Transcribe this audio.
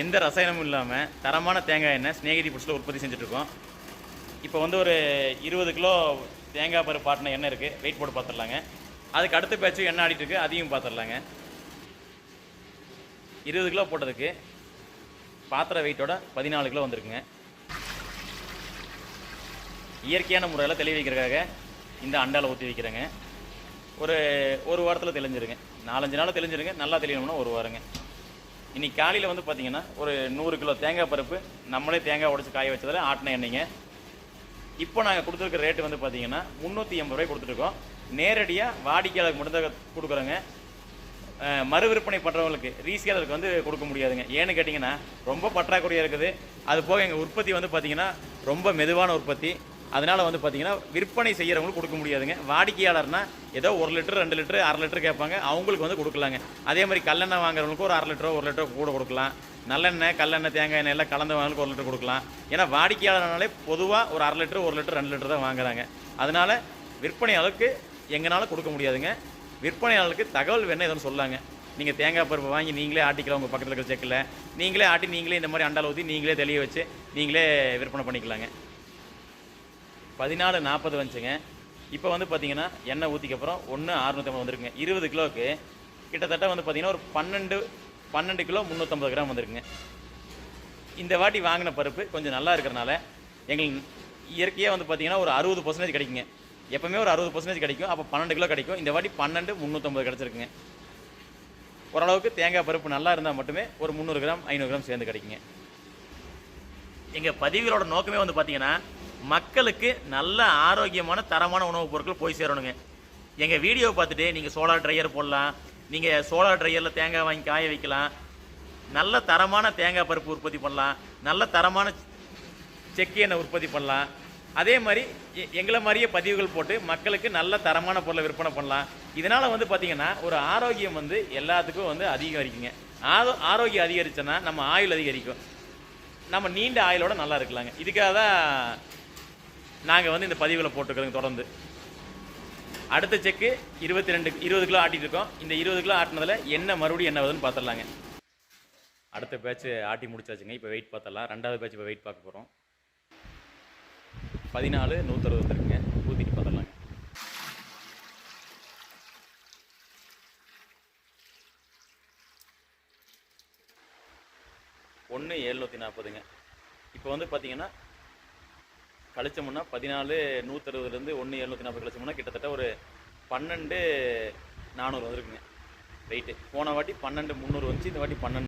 எந்த ரசாயனமும் இல்லாமல் தரமான தேங்காய் எண்ணெய் ஸ்நேகிதி புட்ஸில் உற்பத்தி செஞ்சுட்ருக்கோம். இப்போ வந்து ஒரு இருபது கிலோ தேங்காய் பருப்பு பாட்டின எண்ணெய் இருக்குது வெயிட் போட்டு பார்த்துடலாங்க அதுக்கு அடுத்த பேட்சும் எண்ணெய் ஆடிட்டு அதையும் பார்த்துடலாங்க இருபது கிலோ போட்டதுக்கு பாத்திர வெயிட்டோட பதினாலு கிலோ வந்திருக்குங்க. இயற்கையான முறையில் தெளி வைக்கிறதுக்காக இந்த அண்டாவில் ஊற்றி வைக்கிறேங்க. ஒரு ஒரு வாரத்தில் தெளிஞ்சிருங்க. நாலஞ்சு நாள் தெளிஞ்சிருங்க. நல்லா தெளியணும்னா ஒரு வாரங்க. இன்னைக்கு காலையில் வந்து பார்த்தீங்கன்னா ஒரு நூறு கிலோ தேங்காய் பருப்பு நம்மளே தேங்காய் உடச்சி காய வச்சதில் ஆட்டின எண்ணெய்ங்க. இப்போ நாங்கள் கொடுத்துருக்க ரேட்டு வந்து பார்த்தீங்கன்னா முந்நூற்றி எண்பது ரூபாய் கொடுத்துருக்கோம் நேரடியாக வாடிக்கையாளருக்கு மட்டும்தான் கொடுக்குறோங்க. மறு விற்பனை பண்ணுறவங்களுக்கு ரீசேலருக்கு வந்து கொடுக்க முடியாதுங்க. ஏன்னு கேட்டிங்கன்னா ரொம்ப பற்றாக்குறையாக இருக்குது. அது போக எங்கள் உற்பத்தி வந்து பார்த்தீங்கன்னா ரொம்ப மெதுவான உற்பத்தி. அதனால் வந்து பார்த்தீங்கன்னா விற்பனை செய்கிறவங்களுக்கு கொடுக்க முடியாதுங்க. வாடிக்கையாளர்னா ஏதோ ஒரு லிட்டர் ரெண்டு லிட்டர் அரை லிட்டர் கேட்பாங்க. அவங்களுக்கு வந்து கொடுக்கலாங்க. அதே மாதிரி கல்லெண்ணெய் வாங்குறவங்களுக்கு ஒரு அரை லிட்டரோ ஒரு லிட்டரோ கூட கொடுக்கலாம். நல்லெண்ணெய் கல்லெண்ணெய் தேங்காய் எண்ணெய் எல்லாம் கலந்து வாங்கலுக்கு ஒரு லிட்டர் கொடுக்கலாம். ஏன்னா வாடிக்கையாளர்னாலே பொதுவாக ஒரு அரை லிட்டர் ஒரு லிட்டர் ரெண்டு லிட்டர் தான் வாங்குறாங்க. அதனால் விற்பனையாளருக்கு எங்களால் கொடுக்க முடியாதுங்க. விற்பனையாளருக்கு தகவல் வேணால் எதுவும் சொல்லாங்க. நீங்கள் தேங்காய் பருப்பு வாங்கி நீங்களே ஆட்டிக்கலாம் உங்கள் பக்கத்தில் இருக்கிற செக்கில். நீங்களே ஆட்டி நீங்களே இந்த மாதிரி அண்டால ஊற்றி நீங்களே தெளிய வச்சு நீங்களே விற்பனை பண்ணிக்கலாங்க. பதினாலு நாற்பது வந்துச்சுங்க. இப்போ வந்து பார்த்தீங்கன்னா எண்ணெய் ஊற்றிக்கப்புறம் ஒன்று அறுநூற்றம்பது வந்துருக்குங்க. இருபது கிலோவுக்கு கிட்டத்தட்ட வந்து பார்த்தீங்கன்னா ஒரு பன்னெண்டு பன்னெண்டு கிலோ முந்நூற்றம்பது கிராம் வந்துருக்குங்க. இந்த வாட்டி வாங்கின பருப்பு கொஞ்சம் நல்லா இருக்கிறனால எங்களுக்கு இயற்கையாக வந்து பார்த்தீங்கன்னா ஒரு அறுபது பர்சன்டேஜ் கிடைக்குங்க. எப்போவுமே ஒரு அறுபது பர்சன்டேஜ் கிடைக்கும். அப்போ பன்னெண்டு கிலோ கிடைக்கும். இந்த வாட்டி பன்னெண்டு முந்நூற்றம்பது கிடச்சிருக்குங்க. ஓரளவுக்கு தேங்காய் பருப்பு நல்லா இருந்தால் மட்டுமே ஒரு முந்நூறு கிராம் ஐநூறு கிராம் சேர்ந்து கிடைக்குங்க. எங்கள் பதிவுகளோட நோக்கமே வந்து பார்த்தீங்கன்னா மக்களுக்கு நல்ல ஆரோக்கியமான தரமான உணவுப் பொருட்கள் போய் சேரணுங்க. எங்கள் வீடியோ பார்த்துட்டு நீங்கள் சோலார் ட்ரையர் போடலாம் நீங்கள் சோலார் ட்ரையரில் தேங்காய் வாங்கி காய வைக்கலாம் நல்ல தரமான தேங்காய் பருப்பு உற்பத்தி பண்ணலாம் நல்ல தரமான செக்கு எண்ணெய் உற்பத்தி பண்ணலாம். அதே மாதிரி எ- எங்களை மாதிரியே பதிவுகள் போட்டு மக்களுக்கு நல்ல தரமான பொருளை விற்பனை பண்ணலாம். இதனால் வந்து பார்த்திங்கன்னா ஒரு ஆரோக்கியம் வந்து எல்லாத்துக்கும் வந்து அதிகரிக்குங்க. ஆரோ ஆரோக்கியம் அதிகரிச்சோன்னா நம்ம ஆயுள் அதிகரிக்கும். நம்ம நீண்ட ஆயுளோட நல்லா இருக்கலாங்க. இதுக்காக தான் நாங்கள் வந்து இந்த பதிவுகளை போட்டுக்கிறோங்க தொடர்ந்து. அடுத்த செக்கு இருபத்தி ரெண்டு இருபது கிலோ ஆட்டிட்டு இருக்கோம். இந்த இருபது கிலோ ஆட்டினதில் என்ன மறுபடியும் என்ன வருதுன்னு பார்த்துடலாங்க அடுத்த பேட்ச் ஆட்டி முடிச்சாச்சுங்க. இப்போ வெயிட் பார்த்துடலாம் ரெண்டாவது பேட்ச் இப்போ வெயிட் பார்க்க போகிறோம் பதினாலு நூற்றறுபது வந்துருக்குங்க ஊற்றிட்டு பார்த்துடலாங்க ஒன்று எழுநூற்றி நாற்பதுங்க இப்போ வந்து பார்த்தீங்கன்னா கழிச்சோம்னா பதினாலு நூற்றறுபதுலேருந்து ஒன்று எழுநூற்றி நாற்பது கழிச்சோம்னா கிட்டத்தட்ட ஒரு பன்னெண்டு நானூறு வந்துருக்குங்க. வெயிட்டு போன வாட்டி பன்னெண்டு முந்நூறு வந்துச்சு இந்த வாட்டி பன்னெண்டு